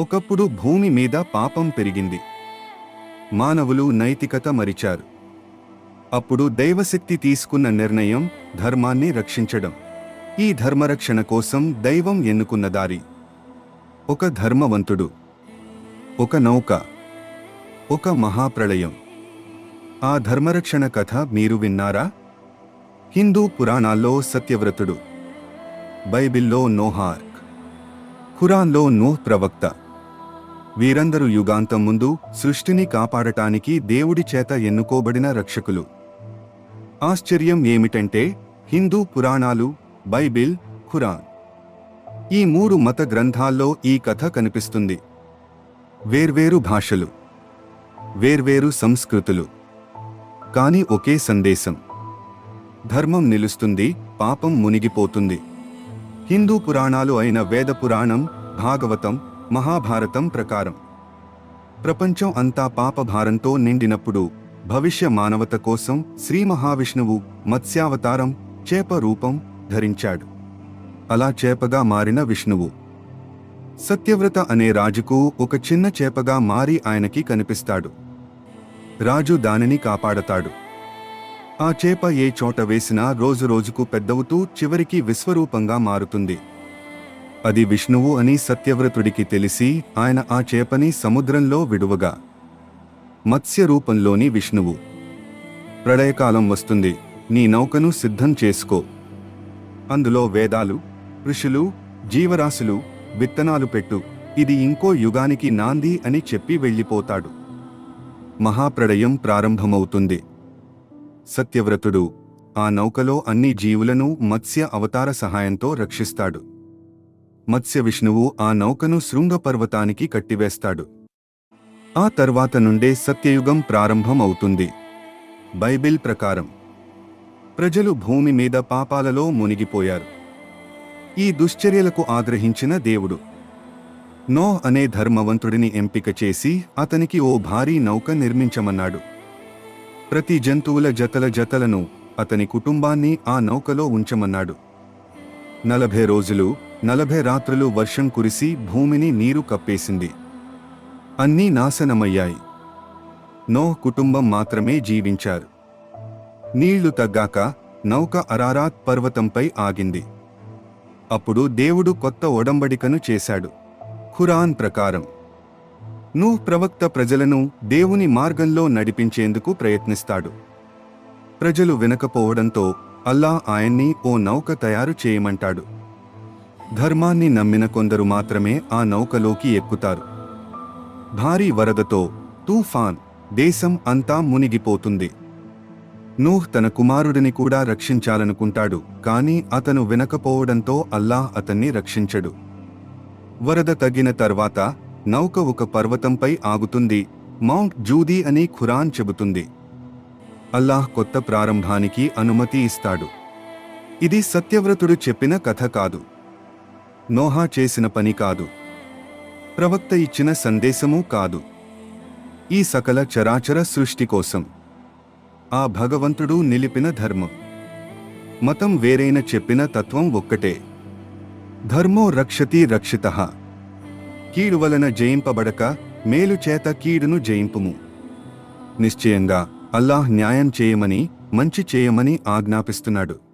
ఒకప్పుడు భూమి మీద పాపం పెరిగింది. మానవులు నైతికత మరిచారు. అప్పుడు దైవశక్తి తీసుకున్న నిర్ణయం ధర్మాన్ని రక్షించడం. ఈ ధర్మరక్షణ కోసం దైవం ఎన్నుకున్న దారి. ఒక ధర్మవంతుడు. ఒక నౌక. ఒక మహాప్రళయం. ఆ ధర్మరక్షణ కథ మీరు విన్నారా? హిందూ పురాణాల్లో సత్యవ్రతుడు. బైబిల్లో నోహార్క్. ఖురాన్లో నోహ్ ప్రవక్త. వీరందరూ యుగాంతం ముందు సృష్టిని కాపాడటానికి దేవుడి చేత ఎన్నుకోబడిన రక్షకులు. ఆశ్చర్యం ఏమిటంటే హిందూ పురాణాలు బైబిల్ ఖురాన్. ఈ మూడు మత గ్రంథాల్లో ఈ కథ కనిపిస్తుంది. వేర్వేరు భాషలు వేర్వేరు సంస్కృతులు. కాని ఒకే సందేశం. ధర్మం నిలుస్తుంది పాపం మునిగిపోతుంది. హిందూ పురాణాలు అయిన వేద పురాణం భాగవతం మహాభారతం ప్రకారం. ప్రపంచం అంతా పాపభారంతో నిండినప్పుడు భవిష్య మానవత కోసం శ్రీ మహావిష్ణువు మత్స్యావతారం చేప రూపం ధరించాడు. అలా చేపగా మారిన విష్ణువు. సత్యవ్రత అనే రాజుకు ఒక చిన్న చేపగా మారి ఆయనకి కనిపిస్తాడు. రాజు దానిని కాపాడతాడు. ఆ చేప ఏ చోట వేసినా రోజురోజుకు పెద్దవుతూ చివరికి విశ్వరూపంగా మారుతుంది. అది విష్ణువు అని సత్యవ్రతుడికి తెలిసి ఆయన ఆ చేపని సముద్రంలో విడువగా మత్స్య రూపంలోని విష్ణువు. ప్రళయకాలం వస్తుంది నీ నౌకను సిద్ధం చేసుకో. అందులో వేదాలు ఋషులు జీవరాశులు విత్తనాలు పెట్టు ఇది ఇంకో యుగానికి నాంది అని చెప్పి వెళ్ళిపోతాడు. మహాప్రళయం ప్రారంభమవుతుంది. సత్యవ్రతుడు ఆ నౌకలో అన్ని జీవులను మత్స్య అవతార సహాయంతో రక్షిస్తాడు. మత్స్య విష్ణువు ఆ నౌకను శృంగపర్వతానికి కట్టివేస్తాడు. ఆ తర్వాత నుండే సత్యయుగం ప్రారంభం అవుతుంది బైబిల్ ప్రకారం. ప్రజలు భూమి మీద పాపాలలో మునిగిపోయారు. ఈ దుశ్చర్యలకు ఆగ్రహించిన దేవుడు. నో అనే ధర్మవంతుడిని ఎంపిక చేసి అతనికి ఓ భారీ నౌక నిర్మించమన్నాడు. ప్రతి జంతువుల జతల జతలను అతని కుటుంబాన్ని ఆ నౌకలో ఉంచమన్నాడు. నలభై రోజులు నలభై రాత్రులు వర్షం కురిసి భూమిని నీరు కప్పేసింది. అన్నీ నాశనమయ్యాయి. నో కుటుంబం మాత్రమే జీవించారు. నీళ్ళు తగ్గాక నౌక అరారాత్ పర్వతంపై ఆగింది. అప్పుడు దేవుడు కొత్త ఒడంబడికను చేశాడు. ఖురాన్ ప్రకారం నూహ్ ప్రవక్త ప్రజలను దేవుని మార్గంలో నడిపించేందుకు ప్రయత్నిస్తాడు. ప్రజలు వినకపోవడంతో అల్లా ఆయన్ని ఓ నౌక తయారు చేయమంటాడు. ధర్మాన్ని నమ్మిన కొందరు మాత్రమే ఆ నౌకలోకి ఎక్కుతారు. భారీ వరదతో తూఫాన్ దేశం అంతా మునిగిపోతుంది. నూహ్ తన కుమారుడిని కూడా రక్షించాలనుకుంటాడు కానీ అతను వినకపోవడంతో అల్లాహ్ అతన్ని రక్షించడు. వరద తగ్గిన తర్వాత నౌక ఒక పర్వతంపై ఆగుతుంది మౌంట్ జూదీ అని ఖురాన్ చెబుతుంది. అల్లాహ్ కొత్త ప్రారంభానికి అనుమతి ఇస్తాడు. ఇది సత్యవ్రతుడు చెప్పిన కథ కాదు. నోహా చేసిన పని కాదు. ప్రవక్త ఇచ్చిన సందేశమూ కాదు. ఈ సకల చరాచర సృష్టి కోసం. ఆ భగవంతుడు నిలిపిన ధర్మం. మతం వేరైన చెప్పిన తత్వం ఒక్కటే. ధర్మో రక్షతి రక్షిత. కీడు వలన జయింపబడక మేలు చేత కీడును జయింపుము. నిశ్చయంగా అల్లాహ్ న్యాయం చేయమని మంచి చేయమని ఆజ్ఞాపిస్తున్నాడు.